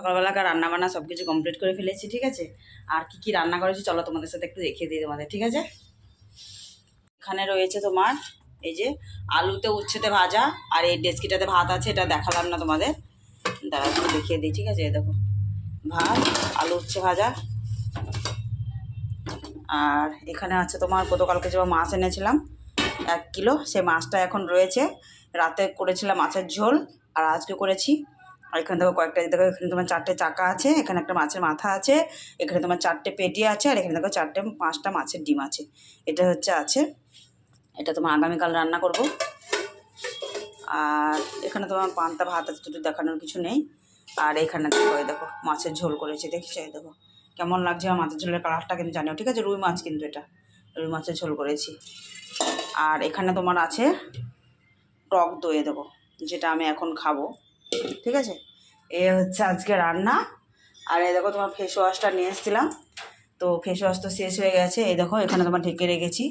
সকালবেলাকার রান্না বান্না সব কিছু কমপ্লিট করে ফেলেছি, ঠিক আছে? আর কি কি রান্না করেছি চলো তোমাদের সাথে একটু দেখিয়ে দিই তোমাদের, ঠিক আছে? এখানে রয়েছে তোমার এই যে আলুতে উচ্ছেতে ভাজা আর এই ডেস্কিটাতে ভাত আছে, এটা দেখালাম না তোমাদের। দাঁড়া দেখিয়ে দিই, ঠিক আছে? দেখো, ভাত, আলু উচ্ছে ভাজা। আর এখানে আছে তোমার, গতকালকে যে মাছ এনেছিলাম, এক কিলো, সেই মাছটা এখন রয়েছে। রাতে করেছিলাম মাছের ঝোল, আর আজকে করেছি আর এখানে দেখো কয়েকটা, দেখো এখানে তোমার চারটে চাকা আছে, এখানে একটা মাছের মাথা আছে, এখানে তোমার চারটে পেটি আছে, আর এখানে দেখো চারটে, পাঁচটা মাছের ডিম আছে। এটা হচ্ছে আছে, এটা তোমার আগামীকাল রান্না করব। আর এখানে তোমার পান্তা ভাত আছে, দুটো দেখানোর কিছু নেই। আর এখানে দেখো দেখো মাছের ঝোল করেছি, দেখছি? এই দেখো, কেমন লাগছে আমার মাছের ঝোলের কালারটা কিন্তু জানিও, ঠিক আছে? রুই মাছ কিন্তু এটা, রুই মাছের ঝোল করেছি। আর এখানে তোমার আছে টক দইয়ে দেবো যেটা আমি এখন খাব। ঠিক আছে? এ হচ্ছে আজকে রান্না। আর এই দেখো তোমার ফেস ওয়াশটা নিয়ে এসেছিলাম। তো ফেস ওয়াশ তো শেষ হয়ে গেছে। এই দেখো, এখানে তোমার ঢেকে রেখেছি।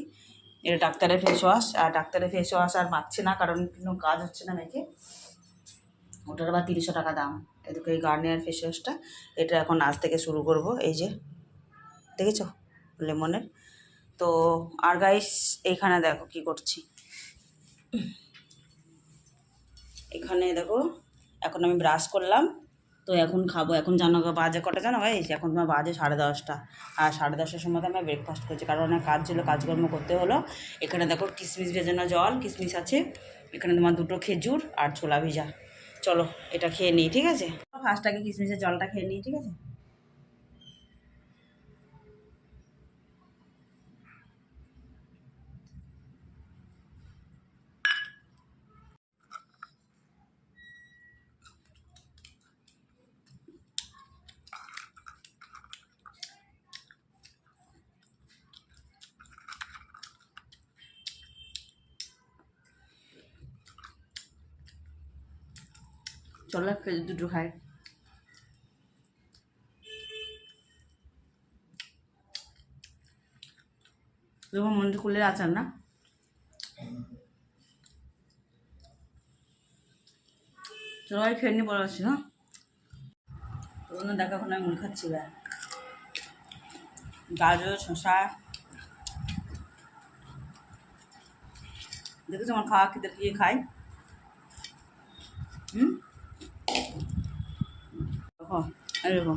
এটা ডাক্তারের ফেস ওয়াশ আর ডাক্তারের ফেস ওয়াশ আর পাচ্ছি না, কারণ কোনো কাজ হচ্ছে না মেখে ওটার আবার তিরিশশো টাকা দাম। এদিকে এই গার্নিয়ার ফেস ওয়াশটা এটা এখন আজ থেকে শুরু করব। এই যে, দেখেছ? লেমনের। তো আর গাইস এইখানে দেখো কি করছি। এখানে দেখো এখন আমি ব্রাশ করলাম। তো এখন খাব। এখন জানো বাজে কটা জানো ভাই? এখন তোমার বাজে সাড়ে দশটা। আর সাড়ে দশটার সময় আমরা ব্রেকফাস্ট করছি। কারণ অনেক কাজ ছিল, কাজকর্ম করতে হলো। এখানে দেখো কিশমিশ ভেজানো জল কিশমিশ আছে। এখানে তোমার দুটো খেজুর আর ছোলা ভিজা। চলো, এটা খেয়ে নিই, ঠিক আছে? ফার্স্ট আগে কিশমিশের জলটা খেয়ে নিই, ঠিক আছে? চলো খেজুর দুটো খাই। দেখো মন্দির খুলে আচার না? চলো ভাই খেয়ে নিয়ে পরে আসছি হ্যাঁ? তখন দেখো আমি মুড়ি খাচ্ছি গাজর শশা দেখেছ আমার খাওয়া খেতে দিয়ে খাই? হুম? দেখো।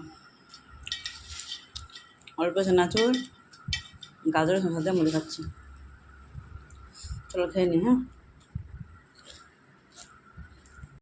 অল্প নাচুর গাজরের সাথে মুড়ি খাচ্ছি। চলো খেয়ে নি হ্যাঁ?